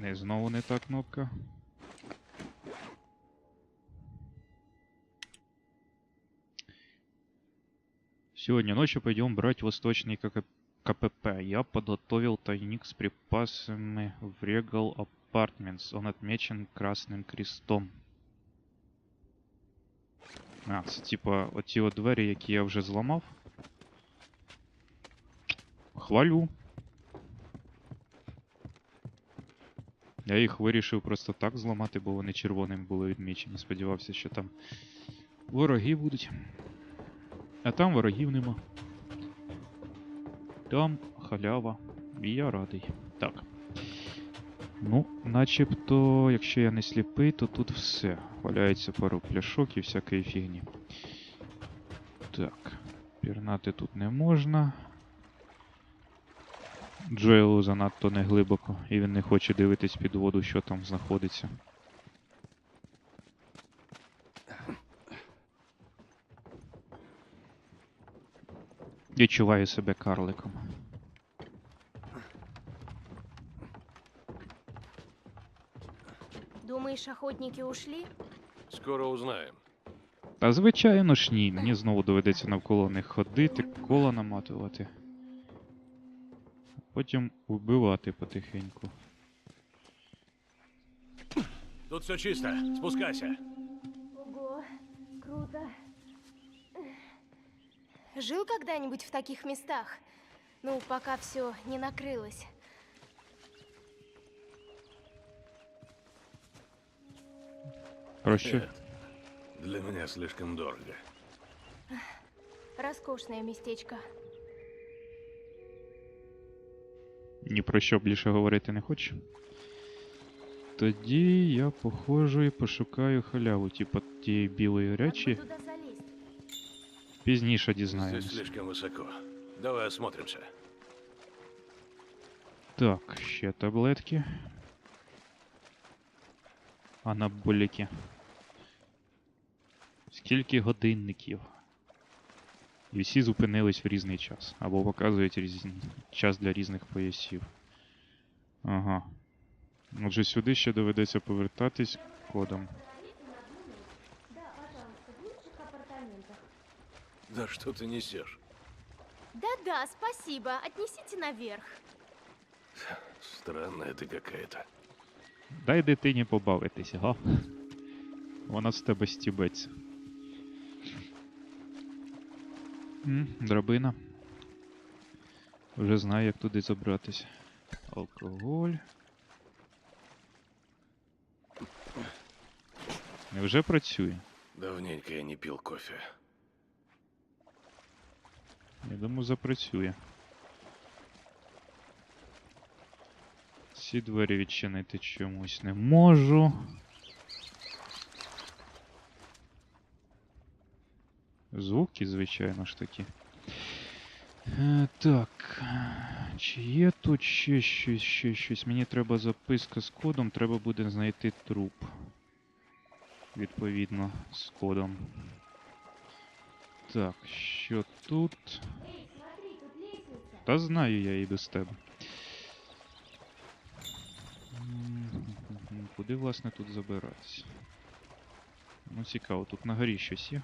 Не, знову не та кнопка. Сегодня ночью пойдем брать восточный КК КПП. Я подготовил тайник с припасами в Regal Apartments. Он отмечен красным крестом. А, це типа оті от двері, які я вже зламав. Хвалю. Я їх вирішив просто так зламати, бо вони червоним були відмічені. Сподівався, що там вороги будуть. А там ворогів нема. Там халява. І я радий. Так. Ну, начебто, якщо я не сліпий, то тут все. Валяється пару пляшок і всякої фігні. Так. Пірнати тут не можна. Джоелу занадто не глибоко, і він не хоче дивитись під воду, що там знаходиться. Відчуваю себе карликом. Думаешь, охотники ушли? Скоро узнаем. Та звичайно ж ні, мені знову доведеться навколо них ходити, кола наматувати. Потім вбивати потихеньку. Тут все чисто. Спускайся. Ого, круто. Жил когда-нибудь в таких местах? Ну, пока все не накрылось. Про що? Нет. Для меня слишком дорого. Роскошное местечко. Ні про що більше говорити не хочу. Тоді я походжу і пошукаю халяву, типа тієї білої речі. туда? Пізніше Здесь дізнаємось. слишком высоко. Давай осмотримся. Так, ще таблетки. Анаболіки. Скільки годинників? І всі зупинились в різний час. Або показують різний час для різних поясів. Ага. Отже, сюди ще доведеться повертатись кодом. Да, что ты несешь? Да-да, спасибо. Отнесите наверх. Странная ты какая-то. Дай дитині побавитись, га? Вона з тебе стібеться. М, драбина. Вже знаю, як туди забратись. Алкоголь. Невже працює? Давненько я не пил кофе. Я думаю, запрацює. Ці двері відчинити чомусь не можу. Звуки, звичайно ж таки. Е, так. Чи є тут ще щось, ще щось? Мені треба записка з кодом, треба буде знайти труп. Відповідно, з кодом. Так, що тут? Та знаю я і без тебе. Куди, власне, тут забиратися? Ну, цікаво, тут на горі щось є.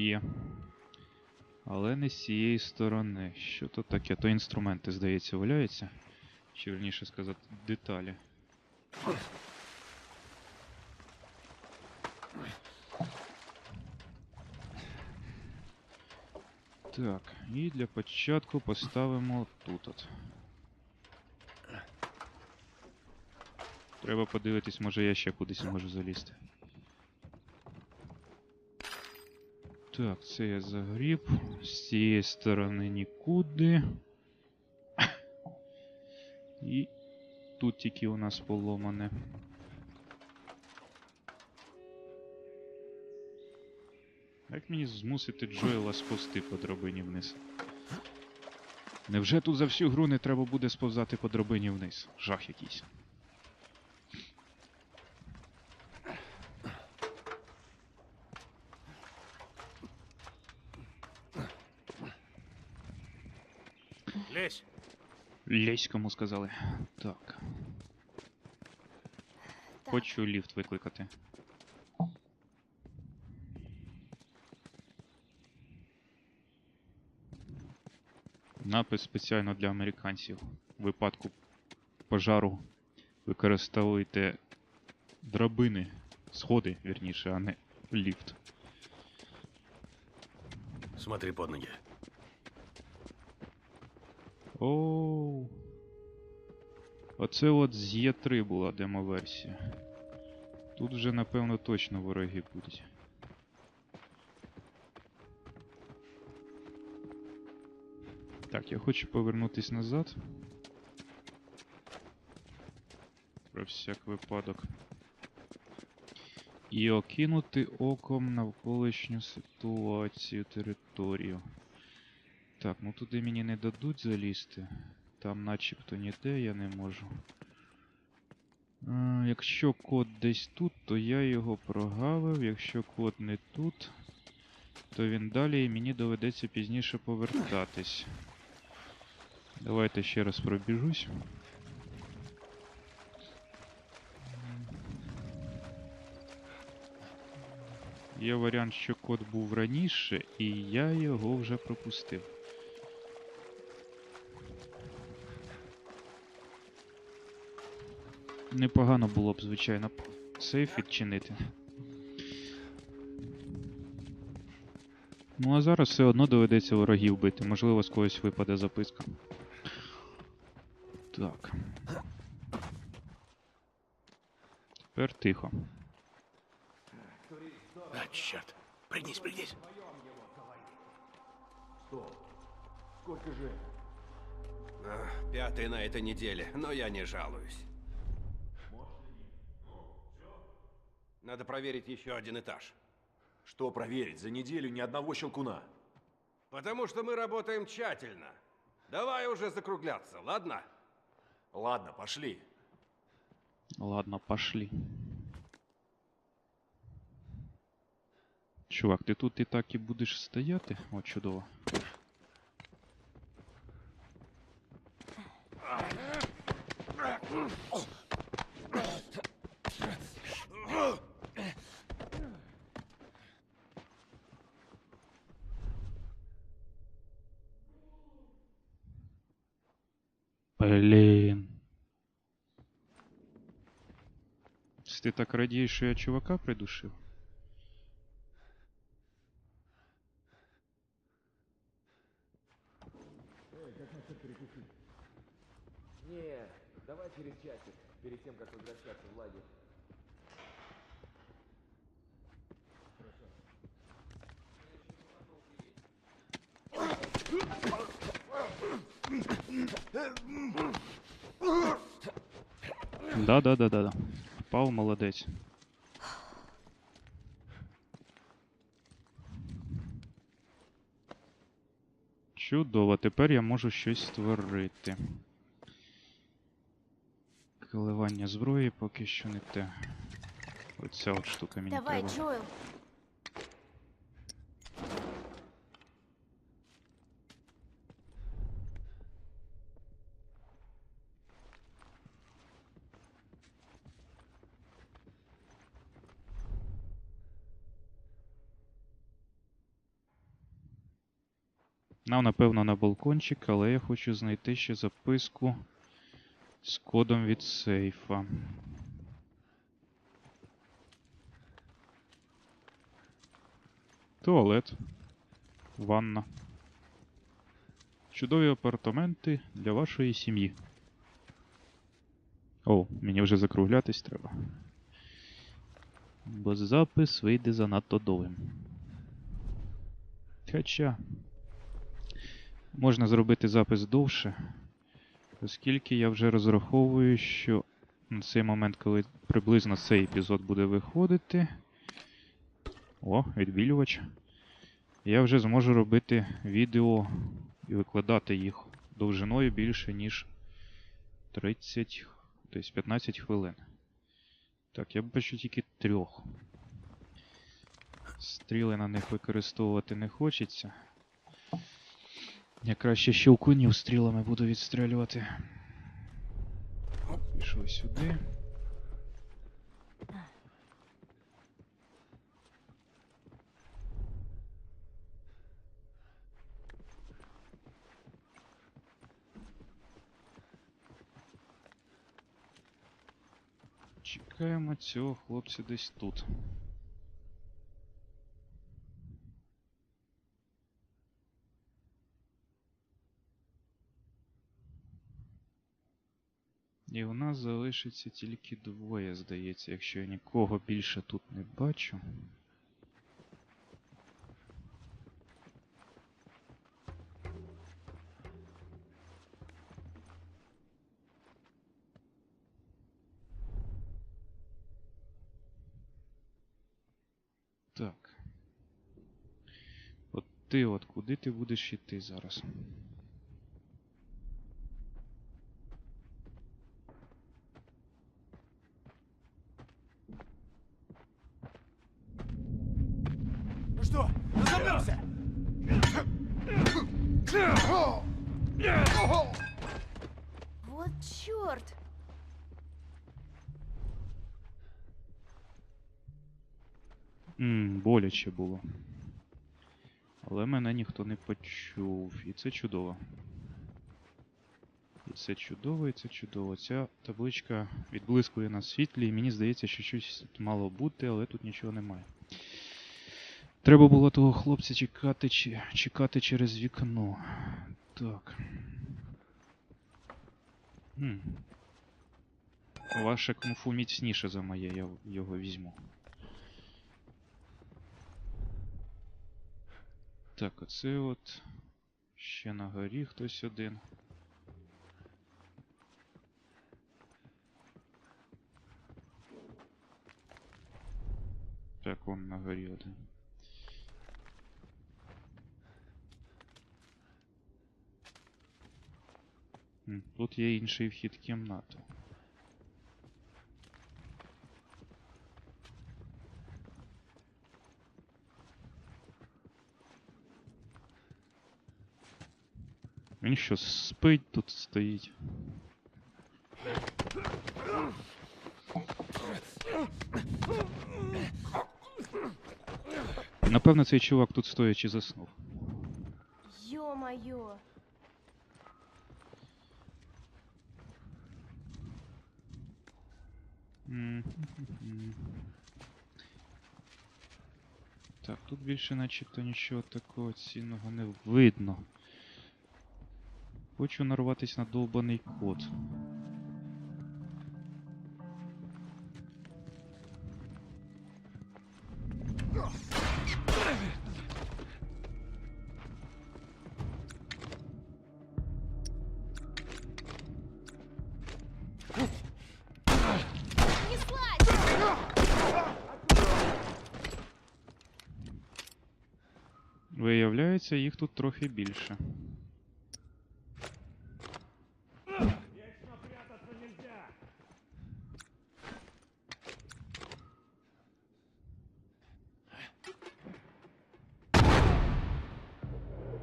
Є. Але не з цієї сторони. Що то таке? То інструменти, здається, валяються. Чи вірніше сказати, деталі. Так, і для початку поставимо тут от. Треба подивитись, може я ще кудись можу залізти. Так, це я загріб. З цієї сторони нікуди. І тут тільки у нас поломане. Як мені змусити Джоела сповзти по драбині вниз? Невже тут за всю гру не треба буде сповзати по драбині вниз? Жах якийсь. Лезь, кому сказали. Так. Так, Хочу ліфт викликати. Напис спеціально для американців. У випадку пожару використовуйте драбини, сходи, вірніше, а не ліфт. Смотри под ноги. Оу. Оце от з Є3 була демо-версія. Тут вже, напевно, точно вороги будуть. Так, я хочу повернутись назад. Про всяк випадок. І окинути оком навколишню ситуацію, територію. Так, ну туди мені не дадуть залізти. Там начебто ніде я не можу. Е, якщо код десь тут, то я його прогавив. Якщо код не тут, то він далі і мені доведеться пізніше повертатись. Давайте ще раз пробіжусь. Є варіант, що код був раніше, і я його вже пропустив. Непогано було б, звичайно, сейф відчинити. Ну а зараз все одно доведеться ворогів бити. Можливо, з когось випаде записка. Так. Тепер тихо. А, черт. Пригнись, пригнись. А, Пятый на этой неделе, но я не жалуюсь. Надо проверить еще один этаж. Что проверить? За неделю ни одного щелкуна. Потому что мы работаем тщательно. Давай уже закругляться, ладно? Ладно, пошли. Ладно, пошли. Чувак, ти тут і так і будеш стояти? О, чудово. Блін. Чи Ти так радієш, що я чувака придушив? Не, давай через часик, перед тем, как возвращаться в лагерь. Да, Да, да, да, да. Впав, молодець. Чудово, тепер я можу щось створити. Коливання зброї поки що не те. Оця от штука мені Давай, треба. Джоэл. Нам, напевно, на балкончик, але я хочу знайти ще записку з кодом від сейфа. Туалет. Ванна. Чудові апартаменти для вашої сім'ї. О, мені вже закруглятись треба. Бо запис вийде занадто довгим. Хоча. Можна зробити запис довше, оскільки я вже розраховую, що на цей момент, коли приблизно цей епізод буде виходити. О, відбілювач. Я вже зможу робити відео і викладати їх довжиною більше, ніж 30, тобто 15 хвилин. Так, я бачу тільки трьох. Стріли на них використовувати не хочеться. Я краще щелкунів стрілами буду відстрілювати. Пішов сюди. Чекаємо цього хлопця десь тут. І у нас залишиться тільки двоє, здається, якщо я нікого більше тут не бачу. Так. От ти от куди ти будеш йти зараз? Ну что, разобрался? Вот черт! Ммм, боляче було. Але мене ніхто не почув. І це чудово. І це чудово, і це чудово. Ця табличка відблискує на світлі, і мені здається, що щось тут мало бути, але тут нічого немає. Треба було того хлопця чекати, чекати через вікно. Так. Хм. Ваше кунг-фу міцніше за моє, я його візьму. Так, оце от. Ще на горі хтось один. Так, он на горі один. Тут є інший вхід в кімнату. Він що, спить тут стоїть? Напевно, цей чувак тут стоячи заснув. М-м-м. Так, тут більше начебто нічого такого цінного не видно. Хочу нарватися на довбаний код. Виявляється, їх тут трохи більше.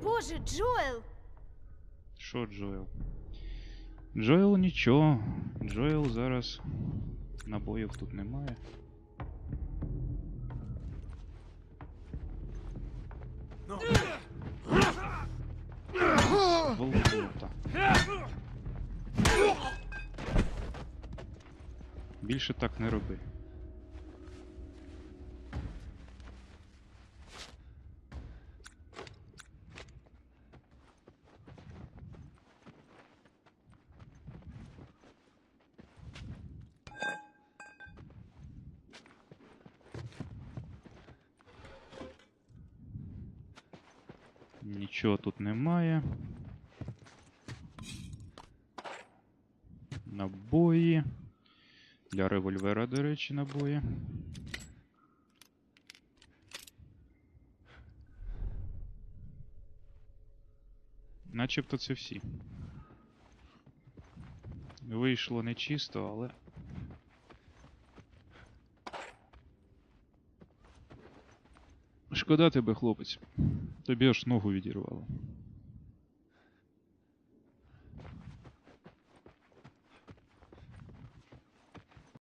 Боже, Джоэл! Що Джоел? Джоел нічого. Джоел зараз набоїв тут немає. Волкота. Більше так не роби. Нічого тут немає. Набої. Для револьвера, до речі, набої. Начебто це всі. Вийшло нечисто, але. Шкода тебе, хлопець. Тобі аж ногу відірвало.